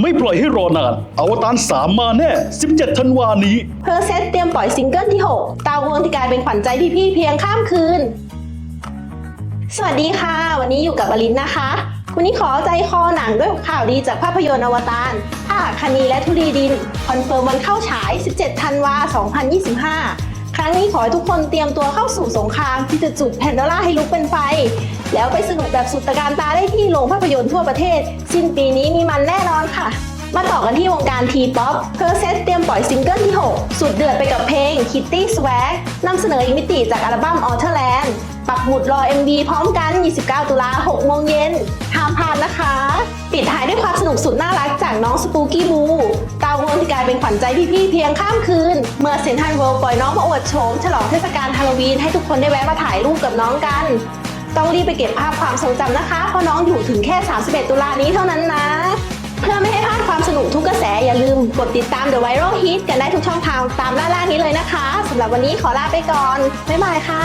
ไม่ปล่อยให้รอนาน อวตารสามมาแน่ 17 ธันวานี้ เพอร์เซสเตรียมปล่อยซิงเกิลที่ 6 ตาวงที่กลายเป็นขวัญใจพี่ๆเพียงข้ามคืน สวัสดีค่ะ วันนี้อยู่กับอลินนะคะ วันนี้ขอใจคอหนังด้วยข่าวดีจากภาพยนตร์อวตารภาคคณีและทุลีดิน คอนเฟิร์มวันเข้าฉาย 17 ธันวา 2025 ครั้งนี้ขอให้ทุกคนเตรียมตัวเข้าสู่สงครามที่จะจุดแพนโดล่าให้ลุกเป็นไฟ แล้วไปสนุกแบบสุดตะการตาได้ที่โรงภาพยนตร์ทั่วประเทศ สิ้นปีนี้มีมันแน่นอนค่ะ มาต่อกันที่วงการทีป๊อปเพอร์เซสเตรียมปล่อยซิงเกิลที่ 6 สุดเดือดไปกับเพลง Kitty Swag นำเสนออีกมิติจากอัลบั้ม a l t e r l a n d ปักหมุดรอ MV พร้อมกัน 29 ตุลา 6 โมงเย็นห้ามพลาดนะคะ ปิดท้ายด้วยความสนุกสุดน่ารักจากน้องสปูกี้บูาวงที่กลายเป็นขวัญใจพี่ๆเพียงข้ามคืน เมื่อเซนทันเวิลด์ปล่อยน้องมาอวดโฉมฉลองเทศกาลฮาโลวีนให้ทุกคนได้แวะมาถ่ายรูปกับน้องกัน ต้องรีบไปเก็บภาพความทรงจำนะคะ เพราะน้องอยู่ถึงแค่ 31 ตุลานี้เท่านั้นนะ เพื่อไม่ให้พลาดความสนุกทุกกระแสอย่าลืมกดติดตาม The Viral Hit กันได้ทุกช่องทางตามด้านล่างนี้เลยนะคะสำหรับวันนี้ขอลาไปก่อนบ๊ายบายค่ะ